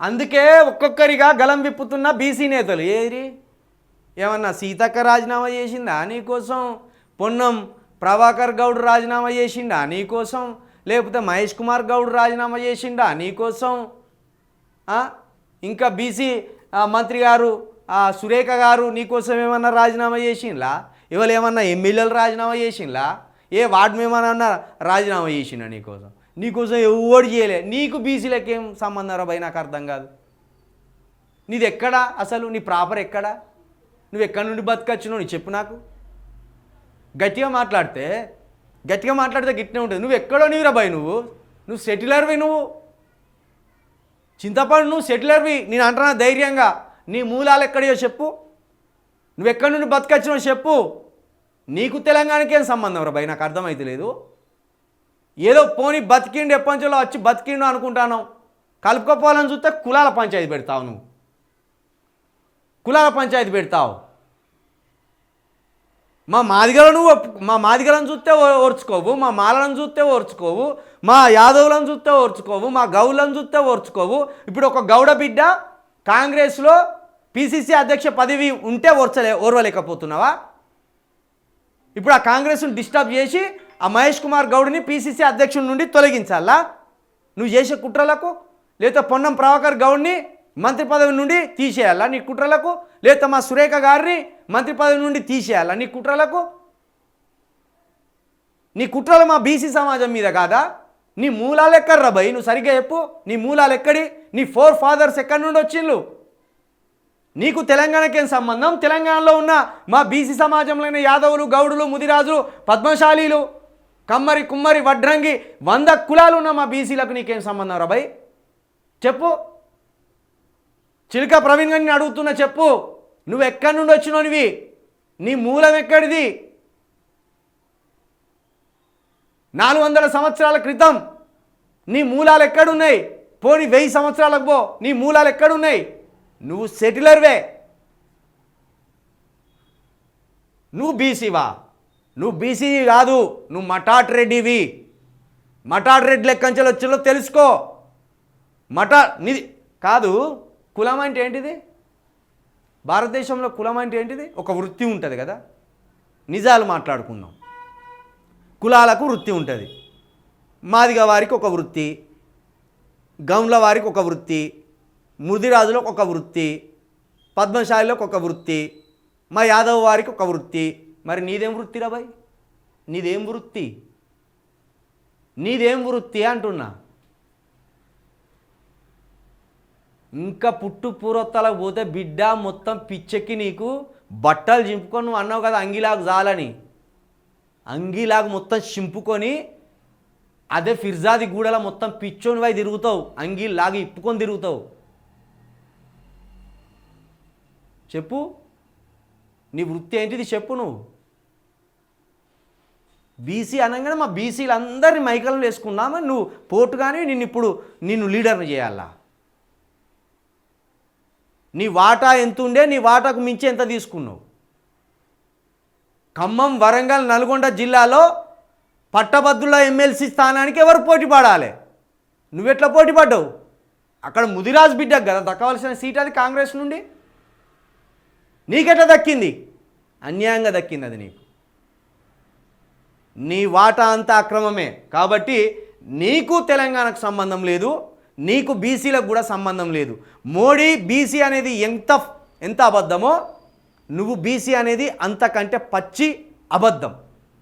అందుకే ఒక్కొక్కరిగా గలం విప్పుతున్న బీసీ నేతలు. ఏరి ఏమన్నా సీతక్క రాజీనామా చేసిందా నీకోసం పొన్నం ప్రభాకర్ గౌడ్ రాజీనామా చేసిండా నీకోసం లేకపోతే మహేష్ కుమార్ గౌడ్ రాజీనామా చేసిండా నీకోసం ఇంకా బీసీ మంత్రి గారు సురేఖ గారు నీకోసం ఏమన్నా రాజీనామా చేసిండ్లా? ఇవాళ ఏమన్నా ఎమ్మెల్యేలు రాజీనామా చేసిండ్లా? ఏ వార్డు మేమన్నా రాజీనామా చేసిండా నీకోసం నీకోసం ఎవడు చేయలే. నీకు బీసీలకు ఏం సంబంధం రా నాకు అర్థం కాదు. నీది ఎక్కడా అసలు నీ ప్రాపర్ ఎక్కడా? నువ్వు ఎక్కడి నుండి బతకచ్చునో నీ చెప్పు నాకు. గట్టిగా మాట్లాడితే గట్టిగా మాట్లాడితే గిట్నే ఉంటుంది. నువ్వు ఎక్కడో నీవురా భయ్ నువ్వు. నువ్వు సెటిలర్వి నువ్వు. చింతపండు నువ్వు సెటిలర్వి నేను అంటున్నా ధైర్యంగా. నీ మూలాలు ఎక్కడియో చెప్పు. నువ్వు ఎక్కడి నుండి బతకచ్చినో చెప్పు. నీకు తెలంగాణకి సంబంధం రా భయ్ నాకు అర్థమైతే లేదు ఏదో పోని బతికిండు ఎప్పంచలో వచ్చి బతికిండు అనుకుంటాను. కలుపుకోపోవాలని చూస్తే కులాల పంచాయతీ పెడతావు నువ్వు. కులాల పంచాయతీ పెడతావు. మా మాదిగలను మా మాదిగలను చూస్తే ఓర్చుకోవు మా మాలను చూస్తే ఓర్చుకోవు మా యాదవులను చూస్తే ఓర్చుకోవు మా గౌలను చూస్తే ఓర్చుకోవు. ఇప్పుడు ఒక గౌడ బిడ్డ కాంగ్రెస్లో పిసిసి అధ్యక్ష పదవి ఉంటే ఓర్చలే ఓర్వలేకపోతున్నావా? ఇప్పుడు ఆ కాంగ్రెస్ను డిస్టర్బ్ చేసి ఆ మహేష్ కుమార్ గౌడ్ని పిసిసి అధ్యక్షుడి నుండి తొలగించాలా? నువ్వు చేసే కుట్రలకు? లేదా పొన్నం ప్రభాకర్ గౌడ్ని మంత్రి పదవి నుండి తీసేయాలా నీ కుట్రలకు? లేదా మా సురేఖ గారిని మంత్రి పదవి నుండి తీసేయాలా నీ కుట్రలకు? నీ కుట్రలు మా బీసీ సమాజం మీద కాదా? నీ మూలాలు ఎక్కడ్రా భయ్? నువ్వు సరిగ్గా చెప్పు. నీ మూలాలు ఎక్కడి? నీ ఫోర్ ఫాదర్స్ ఎక్కడి నుండి వచ్చిండ్రు నీకు తెలంగాణకేం సంబంధం? తెలంగాణలో ఉన్న మా బీసీ సమాజంలోని యాదవులు గౌడులు ముదిరాజులు పద్మశాలీలు కమ్మరి కుమ్మరి వడ్రంగి వంద కులాలు ఉన్న మా బీసీలకు నీకేం సంబంధం రా భయ్? చెప్పు. చిలుక ప్రవీణ్ గారిని అడుగుతున్నా చెప్పు. నువ్వు ఎక్కడి నుండి వచ్చినోనివి? నీ మూలం ఎక్కడిది? నాలుగు వందల సంవత్సరాల క్రితం నీ మూలాలు ఎక్కడున్నాయి? పోని వెయ్యి సంవత్సరాలకు పో. నీ మూలాలు ఎక్కడున్నాయి? నువ్వు సెటిలర్వే. నువ్వు బీసీవా? నువ్వు బీసీ కాదు నువ్వు మఠాట్ రెడ్డివి. మఠాట్ రెడ్డి లెక్కంచెలు వచ్చిలో తెలుసుకో. మటా నిధి కాదు కులం అంటే ఏంటిది? భారతదేశంలో కులం అంటే ఏంటిది? ఒక వృత్తి ఉంటుంది కదా. నిజాలు మాట్లాడుకుందాం. కులాలకు వృత్తి ఉంటుంది. మాదిగ వారికి ఒక వృత్తి గౌండ్ల వారికి ఒక వృత్తి ముదిరాజులకు ఒక వృత్తి పద్మశాలిలకు ఒక వృత్తి మా యాదవ్ వారికి ఒక వృత్తి మరి నీదేం వృత్తిరా బాయ్? నీదేం వృత్తి? నీదేం వృత్తి అంటున్నా? ఇంకా పుట్టు పూర్వత్తాలకు పోతే బిడ్డ మొత్తం పిచ్చెక్కి నీకు బట్టలు చింపుకొని నువ్వు అన్నావు కదా అంగిలాగు జాలని. అంగిలాగు మొత్తం చింపుకొని అదే ఫిర్జాది గూడల మొత్తం పిచ్చోని వై తిరుగుతావు. అంగి లాగి ఇప్పుకొని తిరుగుతావు. చెప్పు. నీ వృత్తి ఏంటిది చెప్పు నువ్వు. బీసీ అనగానే మా బీసీలందరినీ మైకలను వేసుకున్నామా నువ్వు పోటుగానే నిన్ను ఇప్పుడు నిన్ను లీడర్ని చేయాలా? నీ వాటా ఎంత ఉండే నీ వాటాకు మించి ఎంత తీసుకున్నావు? ఖమ్మం వరంగల్ నల్గొండ జిల్లాలో పట్టభద్రుల ఎమ్మెల్సీ స్థానానికి ఎవరు పోటీ పడాలి? నువ్వెట్లా పోటీ పడ్డావు? అక్కడ ముదిరాజ్ బిడ్డకు కదా దక్కవలసిన సీట్ అది కాంగ్రెస్ నుండి? నీకెట్లా దక్కింది? అన్యాయంగా దక్కింది అది నీకు. నీ వాటా అంతా అక్రమమే. కాబట్టి నీకు తెలంగాణకు సంబంధం లేదు నీకు బీసీలకు కూడా సంబంధం లేదు. మోడీ బీసీ అనేది ఎంత ఎంత అబద్ధమో నువ్వు బీసీ అనేది అంతకంటే పచ్చి అబద్ధం.